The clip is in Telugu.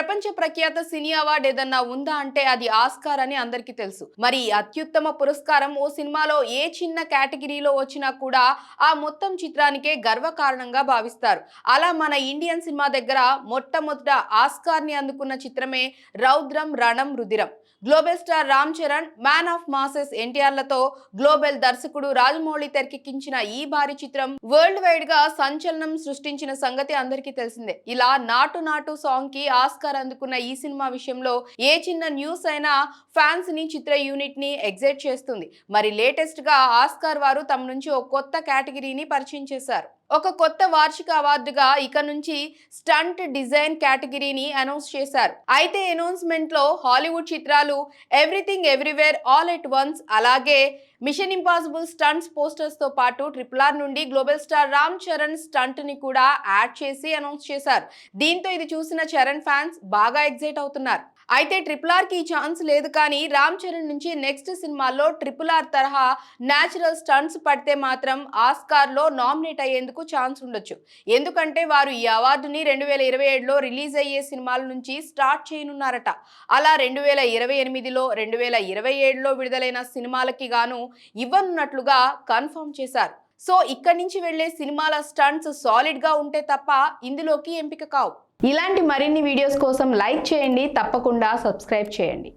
ప్రపంచ ప్రఖ్యాత సినీ అవార్డు ఏదన్నా ఉందా అంటే అది ఆస్కార్ అని అందరికీ తెలుసు. మరి అత్యుత్తమ పురస్కారం ఓ సినిమాలో ఏ చిన్న కేటగిరీలో వచ్చినా కూడా ఆ మొత్తం చిత్రానికే గర్వకారణంగా భావిస్తారు. అలా మన ఇండియన్ సినిమా దగ్గర మొట్టమొదట ఆస్కార్ని అందుకున్న చిత్రమే Raudram Ranam Rudhiram global star Ram Charan man of masses ఎన్టీఆర్లతో global దర్శకుడు రాజమౌళి తెరకెక్కించిన ఈ భారీ చిత్రం వరల్డ్ వైడ్గా సంచలనం సృష్టించిన సంగతి అందరికీ తెలిసిందే. ఇలా నాటు నాటు సాంగ్కి ఆస్కార్ అందుకున్న ఈ సినిమా విషయంలో ఏ చిన్న న్యూస్ అయినా ఫ్యాన్స్ని చిత్ర యూనిట్ని ఎగ్జైట్ చేస్తుంది. మరి లేటెస్ట్గా ఆస్కార్ వారు తమ నుంచి ఓ కొత్త కేటగిరీని పరిచయం చేశారు. ఒక కొత్త వార్షిక అవార్డుగా ఇక నుంచి స్టంట్ డిజైన్ కేటగిరీని అనౌన్స్ చేశారు. అయితే అనౌన్స్మెంట్లో హాలీవుడ్ చిత్రాలు everything everywhere all at once అలాగే మిషన్ ఇంపాసిబుల్ స్టంట్స్ పోస్టర్స్తో పాటు ట్రిపుల్ ఆర్ నుండి గ్లోబల్ స్టార్ రామ్ చరణ్ స్టంట్ని కూడా యాడ్ చేసి అనౌన్స్ చేశారు. దీంతో ఇది చూసిన చరణ్ ఫ్యాన్స్ బాగా ఎగ్జైట్ అవుతున్నారు. అయితే ట్రిపుల్ ఆర్కి ఈ ఛాన్స్ లేదు కానీ రామ్ చరణ్ నుంచి నెక్స్ట్ సినిమాల్లో ట్రిపుల్ ఆర్ తరహా న్యాచురల్ స్టంట్స్ పడితే మాత్రం ఆస్కార్లో నామినేట్ అయ్యేందుకు ఛాన్స్ ఉండొచ్చు. ఎందుకంటే వారు ఈ అవార్డుని రెండు వేల ఇరవై ఏడులో రిలీజ్ అయ్యే సినిమాల నుంచి స్టార్ట్ చేయనున్నారట. అలా రెండు వేల ఇరవై ఎనిమిదిలో రెండు వేల ఇరవై ఏడులో విడుదలైన సినిమాలకి గాను ఇవ్వనున్నట్లుగా కన్ఫర్మ్ చేశారు. సో ఇక్కడి నుంచి వెళ్ళే సినిమాల స్టంట్స్ సాలిడ్గా ఉంటే తప్ప ఇందులోకి ఎంపిక కావు. ఇలాంటి మరిన్ని వీడియోస్ కోసం లైక్ చేయండి తప్పకుండా సబ్స్క్రైబ్ చేయండి.